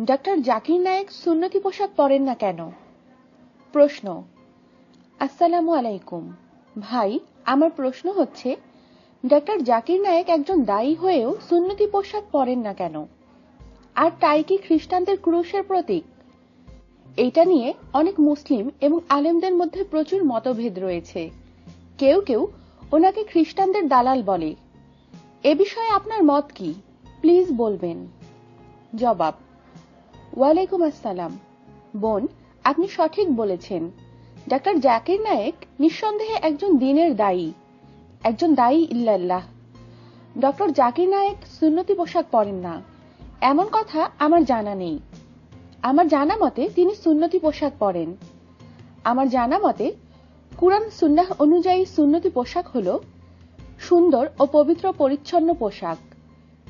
Doctor Zakir Naik সুন্নতি পোশাক পরেন না কেন? প্রশ্ন, আসসালামু আলাইকুম। ভাই, আমার প্রশ্ন হচ্ছে, ডাক্তার জাকির নায়েক একজন দায়ী হয়েও সুন্নতি পোশাক পরেন না কেন? আর তাই কি খ্রিস্টানদের ক্রুশের প্রতীক? এইটা নিয়ে অনেক মুসলিম এবং আলেমদের মধ্যে প্রচুর মতভেদ রয়েছে। কেউ কেউ ওনাকে খ্রিস্টানদের দালাল বলে। এ বিষয়ে আপনার মত কি? প্লিজ বলবেন। জবাব ওয়ালাইকুম আসসালাম। বোন, আপনি সঠিক বলেছেন। ডাক্তার জাকির নায়েক নিঃসন্দেহে একজন দিনের দায়ী। একজন দায়ী ইল্লাল্লাহ। ডক্টর জাকির নায়েক সুন্নতি পোশাক পরেন না। এমন কথা আমার জানা নেই। আমার জানা মতে তিনি সুন্নতি পোশাক পরেন। আমার জানা মতে কুরআন সুন্নাহ অনুযায়ী সুন্নতি পোশাক হল সুন্দর ও পবিত্র পরিচ্ছন্ন পোশাক।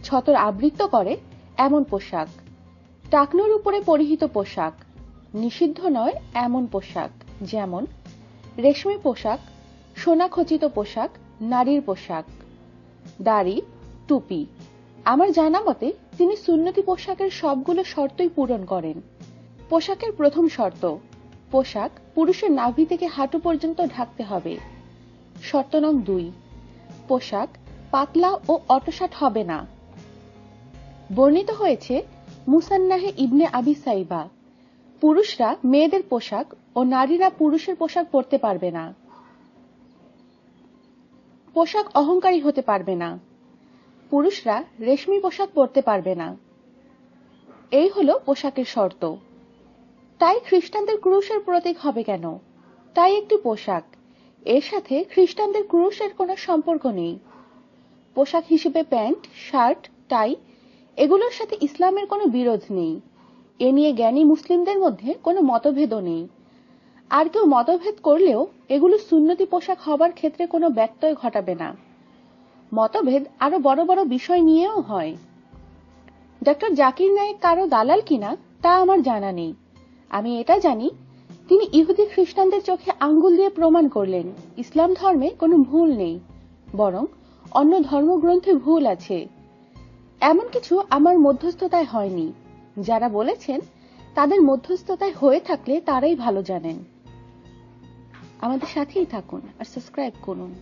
ছতর আবৃত্ত করে এমন পোশাক। টাকনোর উপরে পরিহিত পোশাক। নিষিদ্ধ নয় এমন পোশাক, যেমন রেশমি পোশাক, সোনা খচিত পোশাক, নারীর পোশাক। দাড়ি, টুপি। আমার জানা মতে তিনি সুন্নতি পোশাকের সবগুলো শর্তই পূরণ করেন। পোশাকের প্রথম শর্ত, পোশাক পুরুষের নাভি থেকে হাঁটু পর্যন্ত ঢাকতে হবে। শর্ত নং দুই, পোশাক পাতলা ও অটসাট হবে না। বর্ণিত হয়েছে মুসান্নাহে ইবনে আবি সাইবা। পুরুষরা মেয়েদের পোশাক ও নারীরা পুরুষের পোশাক পরতে পারবে না। পোশাক অহংকারী হতে পারবে না। পুরুষরা রেশমি পোশাক পরতে পারবে না। এই হলো পোশাকের শর্ত। তাই খ্রিস্টানদের ক্রুশের প্রতীক হবে কেন? তাই একটি পোশাক। এর সাথে খ্রিস্টানদের ক্রুশের কোনো সম্পর্ক নেই। পোশাক হিসেবে প্যান্ট, শার্ট, টাই এগুলোর সাথে ইসলামের কোনো বিরোধ নেই। এ নিয়ে জ্ঞানী মুসলিমদের মধ্যে কোনো মতভেদও নেই। আর কেউ মতভেদ করলেও এগুলো সুন্নতি পোশাক হবার ক্ষেত্রে কোনো ব্যত্যয় ঘটাবে না। মতভেদ আরও বড় বড় বিষয় নিয়েও হয়। ডক্টর জাকির নায়েক কারও দালাল কিনা, তা আমার জানা নেই। আমি এটা জানি, তিনি ইহুদি খ্রিস্টানদের চোখে আঙ্গুল দিয়ে প্রমাণ করলেন, ইসলাম ধর্মে কোনো ভুল নেই, বরং অন্য ধর্মগ্রন্থে ভুল আছে। এমন কিছু আমার মধ্যস্থতায় হয়নি। যারা বলেছেন, তাদের মধ্যস্থতায় হয়ে থাকলে তারাই ভালো জানেন। আমাদের সাথেই থাকুন আর সাবস্ক্রাইব করুন।